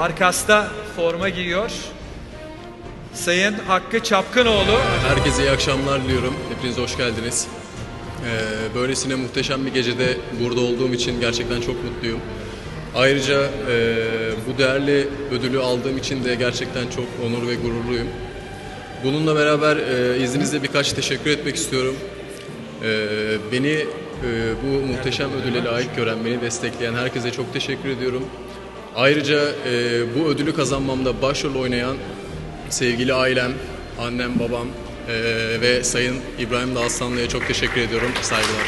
makasta forma giyiyor. Sayın Hakkı Çapkınoğlu. Herkese iyi akşamlar diliyorum. Hepiniz hoş geldiniz. Ee, böylesine muhteşem bir gecede burada olduğum için gerçekten çok mutluyum. Ayrıca e, bu değerli ödülü aldığım için de gerçekten çok onur ve gururluyum. Bununla beraber e, izninizle birkaç teşekkür etmek istiyorum. E, beni e, bu muhteşem ödüle layık gören, beni destekleyen herkese çok teşekkür ediyorum. Ayrıca e, bu ödülü kazanmamda başrol oynayan sevgili ailem, annem, babam e, ve Sayın İbrahim Dağıstanlı'ya çok teşekkür ediyorum. Saygılar.